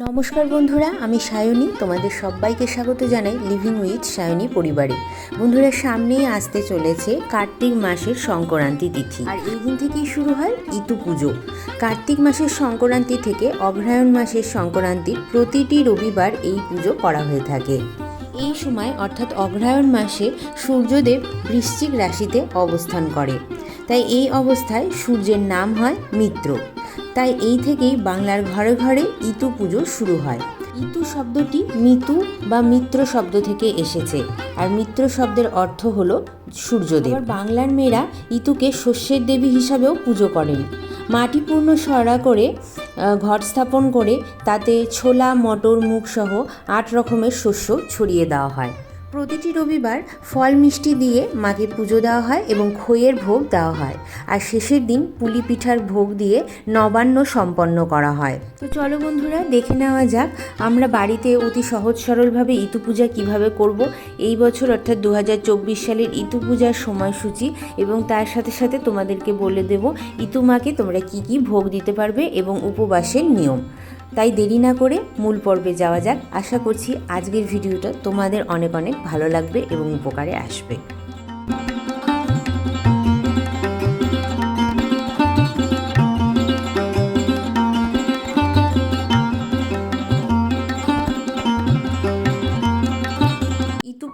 নমস্কার বন্ধুরা, আমি সায়নী। তোমাদের সবাইকে স্বাগত জানাই লিভিং উইথ সায়নী পরিবারে। বন্ধুরা, সামনেই আসতে চলেছে কার্তিক মাসের সংক্রান্তি তিথি। আর এই দিন থেকেই শুরু হয় ইতু পুজো। কার্তিক মাসের সংক্রান্তি থেকে অগ্রহায়ণ মাসের সংক্রান্তির প্রতিটি রবিবার এই পুজো করা হয়ে থাকে। এই সময় অর্থাৎ অগ্রহায়ণ মাসে সূর্যদেব বৃশ্চিক রাশিতে অবস্থান করে। তাই এই অবস্থায় সূর্যের নাম হয় মিত্র। তাই এই থেকেই বাংলার ঘরে ঘরে ইতু পুজো শুরু হয়। ইতু শব্দটি মিতু বা মিত্র শব্দ থেকে এসেছে। আর মিত্র শব্দের অর্থ হল সূর্যদেব। বাংলার মেয়েরা ইতুকে শস্যের দেবী হিসাবেও পুজো করেন। মাটি পূর্ণ সরা করে ঘট স্থাপন করে তাতে ছোলা, মটর, মুগ সহ আট রকমের শস্য ছড়িয়ে দেওয়া হয়। প্রতিটি রবিবার ফল মিষ্টি দিয়ে মাকে পুজো দেওয়া হয় এবং খইয়ের ভোগ দেওয়া হয়। আর শেষের দিন পুলি পিঠার ভোগ দিয়ে নবান্ন সম্পন্ন করা হয়। তো চলো বন্ধুরা, দেখে নেওয়া যাক আমরা বাড়িতে অতি সহজ সরলভাবে ইতু পূজা কীভাবে করব। এই বছর অর্থাৎ দু হাজার চব্বিশ সালের ইতু পূজার সময়সূচি এবং তার সাথে সাথে তোমাদেরকে বলে দেব, ইতু মাকে তোমরা কি কি ভোগ দিতে পারবে এবং উপবাসের নিয়ম। তাই দেরি না করে মূল পর্বে যাওয়া যাক। আশা করছি আজকের ভিডিওটা তোমাদের অনেক অনেক ভালো লাগবে এবং উপকারে আসবে।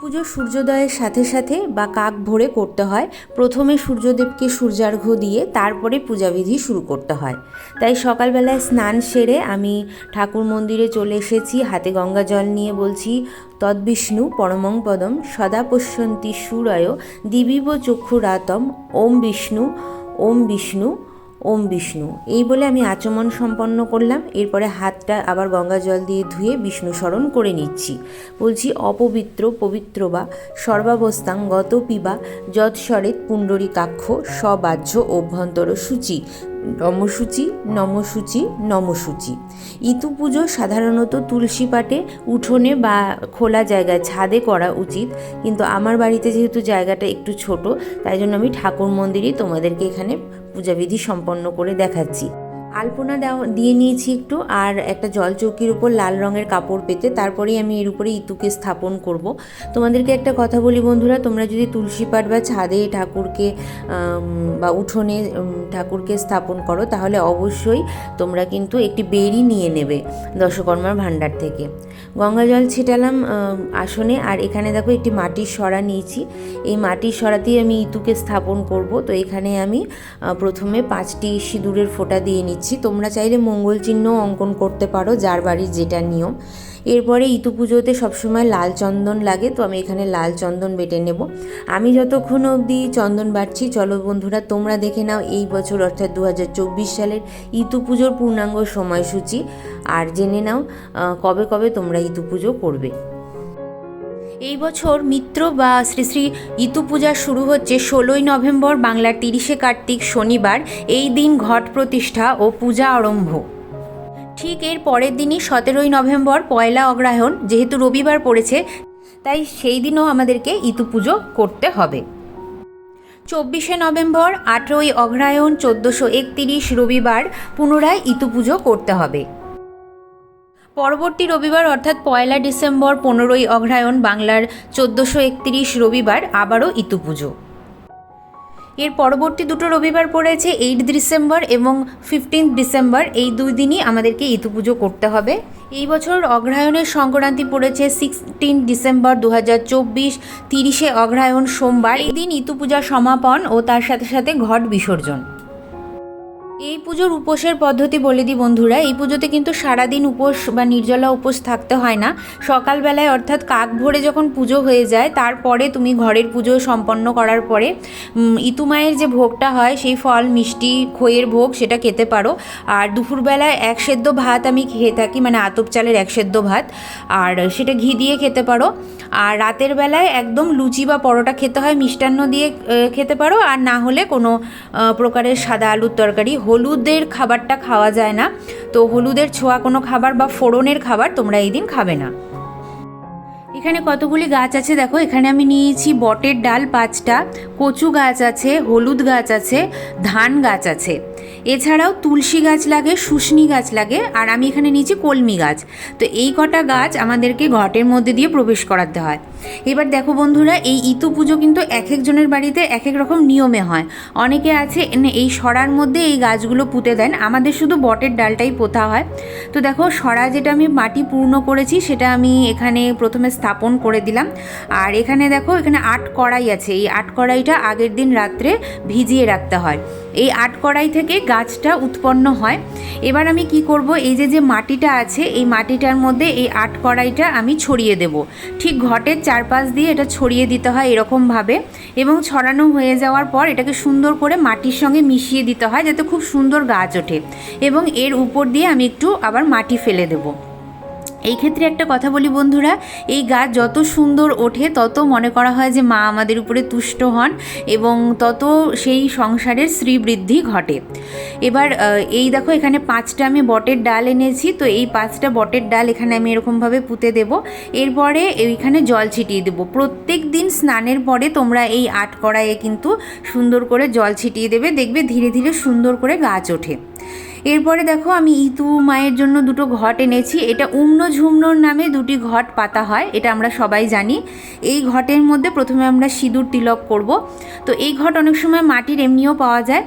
পুজো সূর্যোদয়ের সাথে সাথে বা কাক ভোরে করতে হয়। প্রথমে সূর্যদেবকে সূর্যার্ঘ্য দিয়ে তারপরে পূজাবিধি শুরু করতে হয়। তাই সকালবেলায় স্নান সেরে আমি ঠাকুর মন্দিরে চলে এসেছি, হাতে গঙ্গা জল নিয়ে বলছি তদ্বিষ্ণু পরমং পদম সদা সুরয় দিবিব চক্ষুরাতম, ওম বিষ্ণু ওম বিষ্ণু। ওম বিষ্ণু। এই বলে আমি আচমন সম্পন্ন করলাম, এরপরে হাতটা আবার গঙ্গা জল দিয়ে ধুয়ে বিষ্ণু স্মরণ করে নিচ্ছি। বলছি, অপবিত্র, পবিত্র বা সর্বাবস্থাং গত পিবা যৎস্বরেত পুণ্ডরীকাক্ষ সবাহ্য অভ্যন্তর সূচি। নমসূচি নমসূচি নমসূচি। ইতু পুজো সাধারণত তুলসী পাটে, উঠোনে বা খোলা জায়গায় ছাদে করা উচিত। কিন্তু আমার বাড়িতে যেহেতু জায়গাটা একটু ছোট, তাই জন্য আমি ঠাকুর মন্দিরেই তোমাদেরকে এখানে পূজাবিধি সম্পন্ন করে দেখাচ্ছি। আলপনা দিয়ে নিয়েছি একটু আর একটা জল চৌকির উপর লাল রঙের কাপড় পেতে, তারপরেই আমি এর উপরে ইতুকে স্থাপন করব। তোমাদেরকে একটা কথা বলি বন্ধুরা, তোমরা যদি তুলসী পাট বা ছাদে ঠাকুরকে বা উঠোনে ঠাকুরকে স্থাপন করো, তাহলে অবশ্যই তোমরা কিন্তু একটি বেরি নিয়ে নেবে দশকর্মার ভাণ্ডার থেকে। গঙ্গা জল ছিটালাম আসনে। আর এখানে দেখো একটি মাটির সরা নিয়েছি। এই মাটির সরাতেই আমি ইতুকে স্থাপন করব। তো এখানে আমি প্রথমে পাঁচটি সিঁদুরের ফোঁটা দিয়ে নিচ্ছি। তোমরা চাইলে মঙ্গল চিহ্ন অঙ্কন করতে পারো, যার বাড়ির যেটা নিয়ম। এরপরে ইতু পুজোতে সবসময় লাল চন্দন লাগে, তো আমি এখানে লাল চন্দন বেটে নেব। আমি যতক্ষণ অবধি চন্দন বাটছি, চলো বন্ধুরা, তোমরা দেখে নাও এই বছর, অর্থাৎ দু হাজার চব্বিশ সালের ইতু পুজোর পূর্ণাঙ্গ সময়সূচি। আর জেনে নাও কবে কবে তোমরা ইতু পুজো করবে। এই বছর মিত্র বা শ্রী শ্রী ইতু পূজা শুরু হচ্ছে ষোলোই নভেম্বর, বাংলার তিরিশে কার্তিক শনিবার। এই দিন ঘট প্রতিষ্ঠা ও পূজা আরম্ভ। ঠিক এর পরের দিনই সতেরোই নভেম্বর পয়লা অগ্রহায়ণ, যেহেতু রবিবার পড়েছে, তাই সেই দিনও আমাদেরকে ইতু পুজো করতে হবে। চব্বিশে নভেম্বর, আঠেরোই অগ্রহায়ণ, চোদ্দোশো একতিরিশ রবিবার পুনরায় ইতু পুজো করতে হবে। পরবর্তী রবিবার, অর্থাৎ পয়লা ডিসেম্বর, পনেরোই অগ্রহায়ণ, বাংলার চোদ্দোশো একতিরিশ রবিবার আবারও ইতু পুজো। এর পরবর্তী দুটো রবিবার পড়েছে এইট ডিসেম্বর এবং ফিফটিন্থ ডিসেম্বর এই দুই দিনই আমাদেরকে ইতু পুজো করতে হবে। এই বছর অগ্রহায়ণের সংক্রান্তি পড়েছে সিক্সটিন ডিসেম্বর দু হাজার চব্বিশ, তিরিশে অগ্রহায়ণ সোমবার। এই দিন ইতু পূজা সমাপন ও তার সাথে সাথে ঘট বিসর্জন। এই পুজোর উপোসের পদ্ধতি বলে দিই বন্ধুরা, এই পুজোতে কিন্তু সারাদিন উপোস বা নির্জলা উপোস থাকতে হয় না। সকালবেলায় অর্থাৎ কাক ভোরে যখন পুজো হয়ে যায়, তারপরে তুমি ঘরের পুজো সম্পন্ন করার পরে ইতুমায়ের যে ভোগটা হয়, সেই ফল, মিষ্টি, খইয়ের ভোগ সেটা খেতে পারো। আর দুপুরবেলায় এক সেদ্ধ ভাত আমি খেয়ে থাকি মানে আতপ চালের এক সেদ্ধ ভাত, আর সেটা ঘি দিয়ে খেতে পারো। আর রাতের বেলায় একদম লুচি বা পরোটা খেতে হয়, মিষ্টান্ন দিয়ে খেতে পারো। আর না হলে কোনো প্রকারের সাদা আলুর তরকারি হলুদের খাবারটা খাওয়া যায় না। তো হলুদের ছোঁয়া কোনো খাবার বা ফোড়নের খাবার তোমরা এই দিন খাবে না। এখানে কতগুলি গাছ আছে দেখো। এখানে আমি নিয়েছি বটের ডাল পাঁচটা, কচু গাছ আছে, হলুদ গাছ আছে, ধান গাছ আছে। এছাড়াও তুলসী গাছ লাগে, শুশনি গাছ লাগে, আর আমি এখানে নিয়েছি কলমি গাছ। তো এই কটা গাছ আমাদেরকে ঘটের মধ্যে দিয়ে প্রবেশ করাতে হয়। এবার দেখো বন্ধুরা, এই ইতু পুজো কিন্তু এক একজনের বাড়িতে এক এক রকম নিয়মে হয়। অনেকে আছে এই সরার মধ্যে এই গাছগুলো পুঁতে দেন। আমাদের শুধু বটের ডালটাই পোতা হয়। তো দেখো, সরা যেটা আমি মাটি পূর্ণ করেছি, সেটা আমি এখানে প্রথমে স্থাপন করে দিলাম। আর এখানে দেখো, এখানে আট কড়াই আছে। এই আট কড়াইটা আগের দিন রাত্রে ভিজিয়ে রাখতে হয়। এই আট কড়াই থেকে গাছটা উৎপন্ন হয়। এবার আমি কি করব? এই যে যে মাটিটা আছে, এই মাটিটার মধ্যে এই আট কড়াইটা আমি ছড়িয়ে দেব। ঠিক ঘটের চারপাশ দিয়ে এটা ছড়িয়ে দিতে হয় এরকমভাবে এবং ছড়ানো হয়ে যাওয়ার পর এটাকে সুন্দর করে মাটির সঙ্গে মিশিয়ে দিতে হয় যাতে খুব সুন্দর গাছ ওঠে এবং এর উপর দিয়ে আমি একটু আবার মাটি ফেলে দেবো। এই ক্ষেত্রে একটা কথা বলি বন্ধুরা, এই গাছ যত সুন্দর ওঠে, তত মনে করা হয় যে মা আমাদের উপরে তুষ্ট হন এবং তত সেই সংসারের শ্রীবৃদ্ধি ঘটে। এবার এই দেখো এখানে পাঁচটা আমি বটের ডাল এনেছি, তো এই পাঁচটা বটের ডাল এখানে আমি এরকমভাবে পুঁতে দেব। এরপরে এইখানে জল ছিটিয়ে দেবো। প্রত্যেক দিন স্নানের পরে তোমরা এই আট কড়াইয়ে কিন্তু সুন্দর করে জল ছিটিয়ে দেবে, দেখবে ধীরে ধীরে সুন্দর করে গাছ ওঠে। এরপরে দেখো আমি ইতু মায়ের জন্য দুটো ঘট এনেছি। এটা উম্ন ঝুমনোর নামে দুটি ঘট পাতা হয়, এটা আমরা সবাই জানি। এই ঘটের মধ্যে প্রথমে আমরা সিঁদুর তিলক করব। তো এই ঘট অনেক সময় মাটির এমনিও পাওয়া যায়,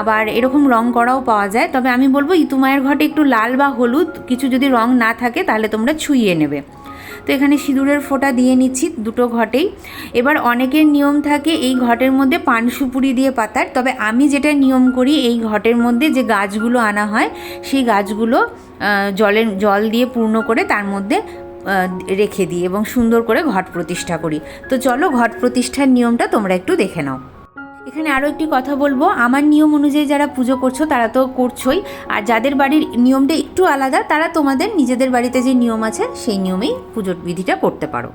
আবার এরকম রং করাও পাওয়া যায়। তবে আমি বলব, ইতু মায়ের ঘটে একটু লাল বা হলুদ, কিছু যদি রং না থাকে তাহলে তোমরা ছুঁয়ে নেবে। তো এখানে সিঁদুরের ফোঁটা দিয়ে নিচ্ছি দুটো ঘটেই। এবার অনেকের নিয়ম থাকে এই ঘটের মধ্যে পান সুপুরি দিয়ে পাতার, তবে আমি যেটা নিয়ম করি এই ঘটের মধ্যে যে গাছগুলো আনা হয়, সেই গাছগুলো জলের, জল দিয়ে পূর্ণ করে তার মধ্যে রেখে দিই এবং সুন্দর করে ঘট প্রতিষ্ঠা করি। তো চলো ঘট প্রতিষ্ঠার নিয়মটা তোমরা একটু দেখে নাও। এখানে আরও একটি কথা বলব। আমার নিয়ম অনুযায়ী যারা পুজো করছ, তারা তো করছোই। আর যাদের বাড়ির নিয়মটা একটু আলাদা, তারা তোমাদের নিজেদের বাড়িতে যে নিয়ম আছে, সেই নিয়মেই পুজোর বিধিটা করতে পারো।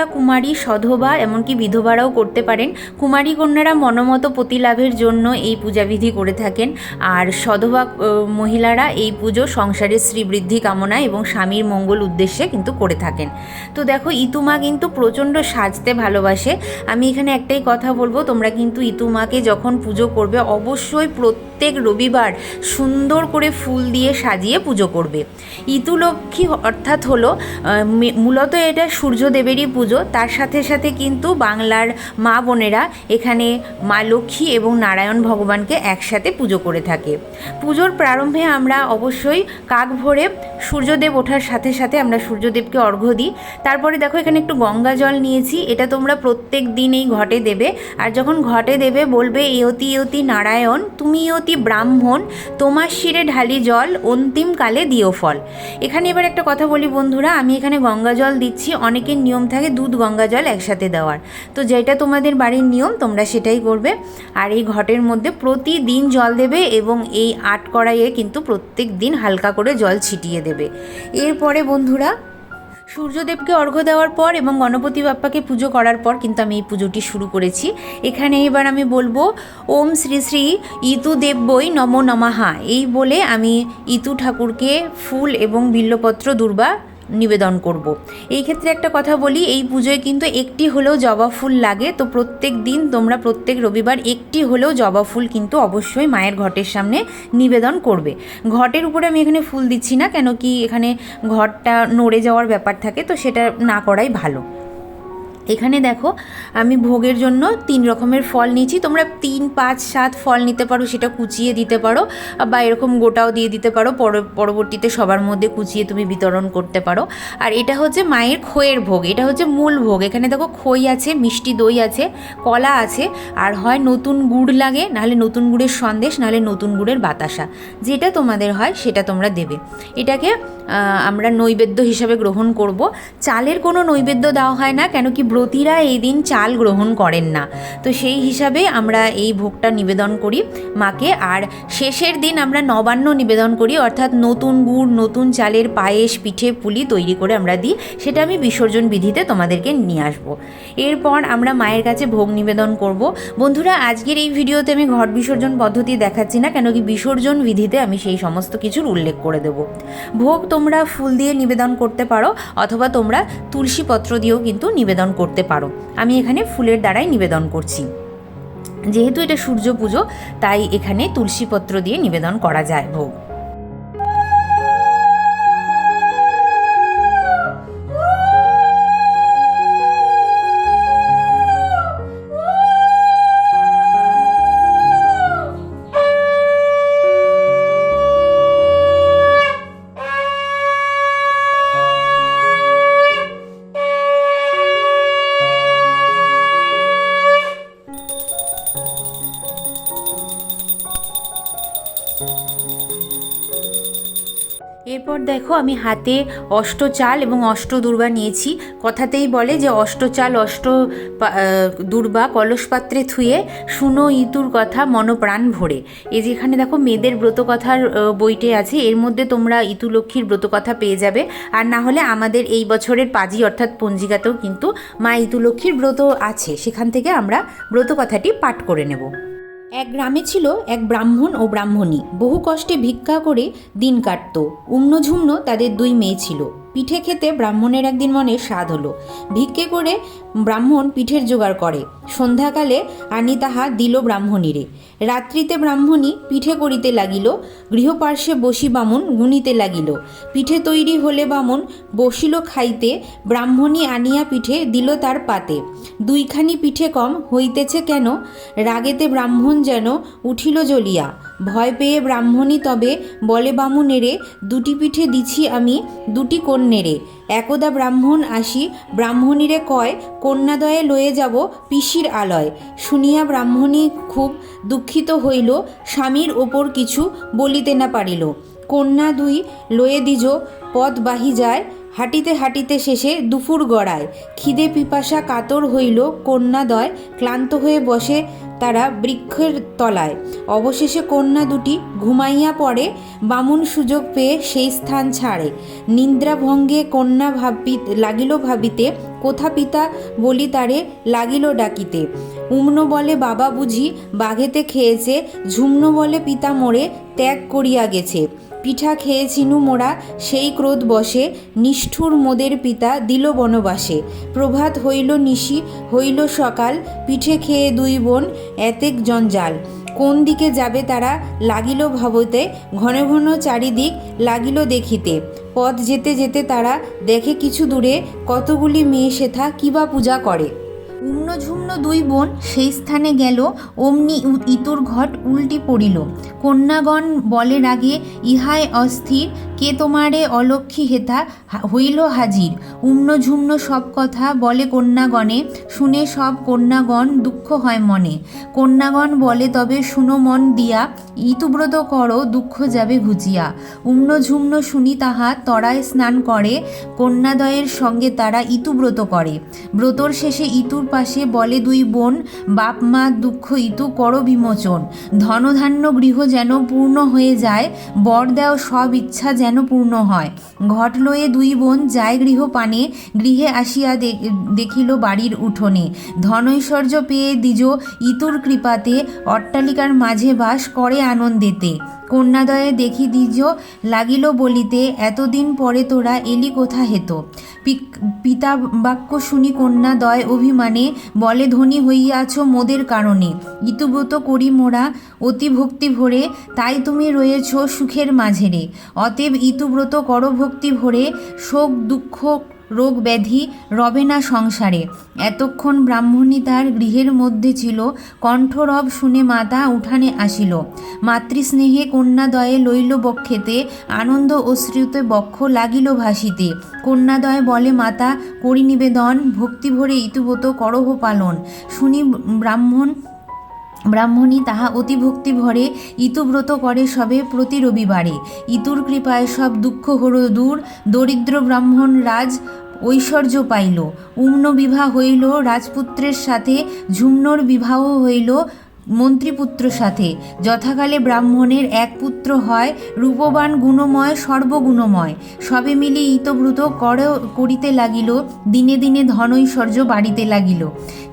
পূজা কুমারী, সধবা, এমনকি বিধবারাও করতে পারেন। কুমারী কন্যারা মনোমত প্রতিলাভের জন্য এই পূজাবিধি করে থাকেন। আর সধবা মহিলারা এই পুজো সংসারের শ্রীবৃদ্ধি কামনা এবং স্বামীর মঙ্গল উদ্দেশ্যে কিন্তু করে থাকেন। তো দেখো, ইতুমা কিন্তু প্রচণ্ড সাজতে ভালোবাসে। আমি এখানে একটাই কথা বলব, তোমরা কিন্তু ইতুমাকে যখন পুজো করবে, অবশ্যই প্রত্যেক রবিবার সুন্দর করে ফুল দিয়ে সাজিয়ে পুজো করবে। ইতু লক্ষ্মী অর্থাৎ হলো মূলত এটা সূর্যদেবেরই পুজো। তার সাথে সাথে কিন্তু বাংলার মা বোনেরা এখানে মা লক্ষ্মী এবং নারায়ণ ভগবানকে একসাথে পুজো করে থাকে। পুজোর প্রারম্ভে আমরা অবশ্যই কাক ভরে সূর্যদেব ওঠার সাথে সাথে আমরা সূর্যদেবকে অর্ঘ্য দিই। তারপরে দেখো এখানে একটু গঙ্গা জল নিয়েছি। এটা তোমরা প্রত্যেক দিন এই ঘটে দেবে। আর যখন ঘটে দেবে, বলবে, ইয়তি ইয়তি নারায়ণ, তুমি ইয়তি ব্রাহ্মণ, তোমার শিরে ঢালি জল অন্তিমকালে দিও ফল। এখানে এবার একটা কথা বলি বন্ধুরা, আমি এখানে গঙ্গা জল দিচ্ছি। অনেকের নিয়ম থাকে দুধ, গঙ্গা জল একসাথে দেওয়ার। তো যেটা তোমাদের বাড়ির নিয়ম, তোমরা সেটাই করবে। আর এই ঘটের মধ্যে প্রতিদিন জল দেবে এবং এই আট কড়াইয়ে কিন্তু প্রত্যেক দিন হালকা করে জল ছিটিয়ে দেবে। এরপরে বন্ধুরা, সূর্যদেবকে অর্ঘ্য দেওয়ার পর এবং গণপতি বাপ্পাকে পুজো করার পর কিন্তু আমি এই পুজোটি শুরু করেছি। এখানে এবার আমি বলব, ওম শ্রী শ্রী ইতু দেব্যই নম। নমাহা এই বলে আমি ইতু ঠাকুরকে ফুল এবং বিল্লপত্র দুর্বা নিবেদন করব। এই ক্ষেত্রে একটা কথা বলি, এই পুজোয় কিন্তু একটি হলেও জবা ফুল লাগে, তো প্রত্যেক দিন তোমরা প্রত্যেক রবিবার একটি হলেও জবা ফুল কিন্তু অবশ্যই মায়ের ঘটের সামনে নিবেদন করবে ঘটের উপরে আমি এখানে ফুল দিচ্ছি না, কেন কি এখানে ঘরটা নড়ে যাওয়ার ব্যাপার থাকে, তো সেটা না করাই ভালো এখানে দেখো, আমি ভোগের জন্য তিন রকমের ফল নিয়েছি। তোমরা তিন, পাঁচ, সাত ফল নিতে পারো, সেটা কুচিয়ে দিতে পারো, বা এরকম গোটাও দিয়ে দিতে পারো, পর- পরবর্তীতে সবার মধ্যে কুচিয়ে তুমি বিতরণ করতে পারো। আর এটা হচ্ছে মায়ের খইয়ের ভোগ, এটা হচ্ছে মূল ভোগ। এখানে দেখো খই আছে, মিষ্টি দই আছে, কলা আছে, আর হয় নতুন গুড় লাগে, নাহলে নতুন গুড়ের সন্দেশ, নাহলে নতুন গুড়ের বাতাসা। যেটা তোমাদের হয়, সেটা তোমরা দেবে। এটাকে আমরা নৈবেদ্য হিসাবে গ্রহণ করব। চালের কোনো নৈবেদ্য দেওয়া হয় না, কেন কি ব্রত ব্রতীরা এই দিন চাল গ্রহণ করেন না। তো সেই হিসাবে আমরা এই ভোগটা নিবেদন করি মাকে। আর শেষের দিন আমরা নবান্ন নিবেদন করি, অর্থাৎ নতুন গুড়, নতুন চালের পায়েস, পিঠে, পুলি তৈরি করে আমরা দিই। সেটা আমি বিসর্জন বিধিতে তোমাদেরকে নিয়ে আসব। এরপর আমরা মায়ের কাছে ভোগ নিবেদন করব। বন্ধুরা, আজকের এই ভিডিওতে আমি ঘট বিসর্জন পদ্ধতি দেখাচ্ছি না, কেন কি বিসর্জন বিধিতে আমি সেই সমস্ত কিছুর উল্লেখ করে দেব। ভোগ তোমরা ফুল দিয়ে নিবেদন করতে পারো, অথবা তোমরা তুলসী পত্র দিয়েও কিন্তু নিবেদন করতে পারো। আমি এখানে ফুলের দ্বারাই নিবেদন করছি। যেহেতু এটা সূর্য পুজো, তাই এখানে তুলসীপত্র দিয়ে নিবেদন করা যায় ভোগ। দেখো আমি হাতে অষ্ট চাল এবং অষ্ট দুর্বা নিয়েছি। কথাতেই বলে যে অষ্ট চাল অষ্ট দুর্বা কলস পাত্রে থুয়ে শুনো ইতুর কথা, মনপ্রাণ ভরে। এই যেখানে দেখো মেয়েদের ব্রতকথার বইটে আছে, এর মধ্যে তোমরা ইতু লক্ষ্মীর ব্রতকথা পেয়ে যাবে। আর না হলে আমাদের এই বছরের পাজি অর্থাৎ পঞ্জিকাতেও কিন্তু মা ইতু লক্ষ্মীর ব্রত আছে। সেখান থেকে আমরা ব্রতকথাটি পাঠ করে নেব। এক গ্রামে ছিল এক ব্রাহ্মণ ও ব্রাহ্মণী। বহু কষ্টে ভিক্ষা করে দিন কাটত। উম্নঝুম্ন তাদের দুই মেয়ে ছিল। পিঠে খেতে ব্রাহ্মণের একদিন মনে স্বাদ হলো। ভিক্ষে করে ব্রাহ্মণ পিঠের জোগাড় করে। সন্ধ্যাকালে আনি তাহা দিল ব্রাহ্মণীরে। রাত্রিতে ব্রাহ্মণী পিঠে করিতে লাগিল, গৃহপার্শ্বে বসি বামুন গুনিতে লাগিল। পিঠে তৈরি হলে বামুন বসিল খাইতে, ব্রাহ্মণী আনিয়া পিঠে দিল তার পাতে। দুইখানি পিঠে কম হইতেছে কেন? রাগেতে ব্রাহ্মণ যেন উঠিল জ্বলিয়া। ভয় পেয়ে ব্রাহ্মণী তবে বলে বামুনেরে দুটি পিঠে দিছি আমি, দুটি কন্যেরে একদা ব্রাহ্মণ আসি, ব্রাহ্মণীরে কয়, কন্যাদয়ে লয়ে যাব পিসির আলয়। শুনিয়া ব্রাহ্মণী খুব দুঃখিত হইল, স্বামীর ওপর কিছু বলিতে না পারিল। কন্যা দুই, লয়ে দিজ পথ বাহি যায়, হাঁটিতে হাঁটিতে শেষে দুপুর গড়ায়। খিদে পিপাসা কাতর হইল, কন্যাদয় ক্লান্ত হয়ে বসে তারা বৃক্ষের তলায়। অবশেষে কন্যা দুটি ঘুমাইয়া পড়ে, বামুন সুযোগ পেয়ে সেই স্থান ছাড়ে। নিদ্রাভঙ্গে কন্যা ভাবি লাগিল ভাবিতে, কোথা পিতা? বলি তারে, লাগিল ডাকিতে। উম্ন বলে, বাবা বুঝি বাঘেতে খেয়েছে। ঝুম্ন বলে, পিতা মোড়ে ত্যাগ করিয়া গেছে। পিঠা খেয়েছিনু মোরা সেই ক্রোধ বসে, নিষ্ঠুর মোদের পিতা দিল বনবাসে। প্রভাত হইল নিশি, হইল সকাল, পিঠে খেয়ে দুই বোন, এতেক জঞ্জাল। কোন দিকে যাবে তারা লাগিল ভাবতে, ঘন ঘন চারিদিক লাগিল দেখিতে। পথ যেতে যেতে তারা দেখে কিছু দূরে কতগুলি মেয়ে সেথা কিবা পূজা করে। উম্নঝুম্ন দুই বোন সেই স্থানে গেল, অমনি ইতুর ঘট উল্টি পড়িল। কন্যাগণ বলে রাগে ইহায় অস্থির, কে তোমারে অলক্ষী হেথা হা- হইল হাজির? উম্নঝুম্ন সব কথা বলে কন্যাগণে, শুনে সব কন্যাগণ দুঃখ হয় মনে। কন্যাগণ বলে, তবে শুনো মন দিয়া, ইতুব্রত করো, দুঃখ যাবে ঘুচিয়া। উম্নঝুম্ন শুনি তাহা তরায় স্নান করে, কন্যাদয়ের সঙ্গে তারা ইতুব্রত করে। ব্রতর শেষে ইতুর পাশে বলে দুই বোন, বাপ মা দুঃখ ইতু কর বিমোচন। ধনধান্য গৃহ যেন পূর্ণ হয়ে যায়, বর দেও সব ইচ্ছা যেন পূর্ণ হয়। ঘট লয়ে দুই বোন যায় গৃহ পানে গৃহে আসিয়া দেখিল বাড়ির উঠোনে। ধনৈশ্বর্য পেয়ে দ্বিজ ইতুর কৃপাতে অট্টালিকার মাঝে বাস করে আনন্দেতে। কন্যাদয়ে দেখি দ্বিজ লাগিল বলিতে, এতদিন পরে তোরা এলি কোথা হেত? পিতা বাক্য শুনি কন্যাদয় অভিমানে বলে, ধনী হইয়াছ মোদের কারণে। ইতুব্রত করি মোরা অতি ভক্তি ভরে, তাই তুমি রয়েছ সুখের মাঝেরে। অতএব ইতুব্রত করভক্তি ভরে, শোক দুঃখ রোগ ব্যাধি রবে না সংসারে। এতক্ষণ ব্রাহ্মণী তার গৃহের মধ্যে ছিল, কণ্ঠরব শুনে মাতা উঠানে আসিল। মাতৃস্নেহে কন্যাদয়ে লইল বক্ষেতে, আনন্দ অশ্রুতে বক্ষ লাগিল ভাসিতে। কন্যাদয় বলে, মাতা, করি নিবেদন ভক্তি ভরে ইতুব্রত করহ পালন। শুনি ব্রাহ্মণ ব্রাহ্মণী তাহা অতি ভক্তি ভরে ইতুব্রত করে সবে প্রতি রবিবারে। ইতুর কৃপায় সব দুঃখ হর দূর, দরিদ্র ব্রাহ্মণ রাজ ঐশ্বর্য পাইল। উম্ন বিবাহ হইল রাজপুত্রের সাথে, ঝুম্নর বিবাহ হইল মন্ত্রীপুত্র সাথে। যথাকালে ব্রাহ্মণের এক পুত্র হয় রূপবান গুণময়, সর্বগুণময়। সবে মিলে ইতব্রত কর করিতে লাগিল, দিনে দিনে ধনৈশ্বর্য বাড়িতে লাগিল।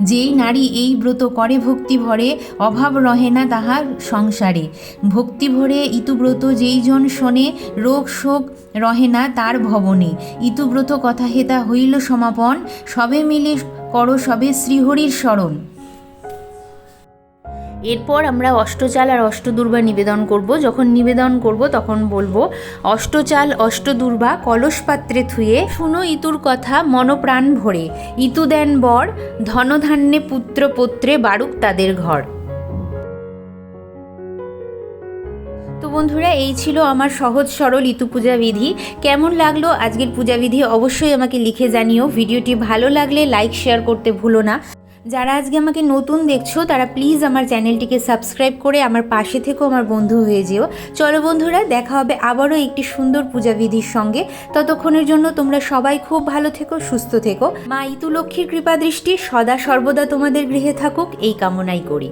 যেই নারী এই ব্রত করে ভক্তি ভরে অভাব রহে না তাহার সংসারে। ভক্তি ভরে ইতুব্রত যেই জন শোনে, রোগ শোক রহে না তার ভবনে। ইতুব্রত কথা হেতা হইল সমাপন, সবে মিলে কর সবে শ্রীহরির স্মরণ এরপর আমরা অষ্টচাল আর অষ্টদুর্বা নিবেদন করব। যখন নিবেদন করব, তখন বলব অষ্টচাল অষ্টদুর্বা কলস পাত্রে থুয়ে শুনো ইতুর কথা মনপ্রাণ ভরে। ইতু দেন বর, ধনধান্যে পুত্র পত্রে বাড়ুক তাদের ঘর। তো বন্ধুরা, এই ছিল আমার সহজ সরল ঋতু পূজা বিধি। কেমন লাগল আজকের পূজা বিধি অবশ্যই আমাকে লিখে জানিও। ভিডিওটি ভালো লাগলে লাইক, শেয়ার করতে ভুলো না। যারা আজকে আমাকে নতুন দেখছ, তারা প্লিজ আমার চ্যানেলটিকে সাবস্ক্রাইব করে আমার পাশে থেকেও আমার বন্ধু হয়ে যেও। চলো বন্ধুরা, দেখা হবে আবারও একটি সুন্দর পূজাবিধির সঙ্গে। ততক্ষণের জন্য তোমরা সবাই খুব ভালো থেকো, সুস্থ থেকো। মা ইতুলক্ষ্মীর কৃপা দৃষ্টি সদা সর্বদা তোমাদের গৃহে থাকুক, এই কামনাই করি।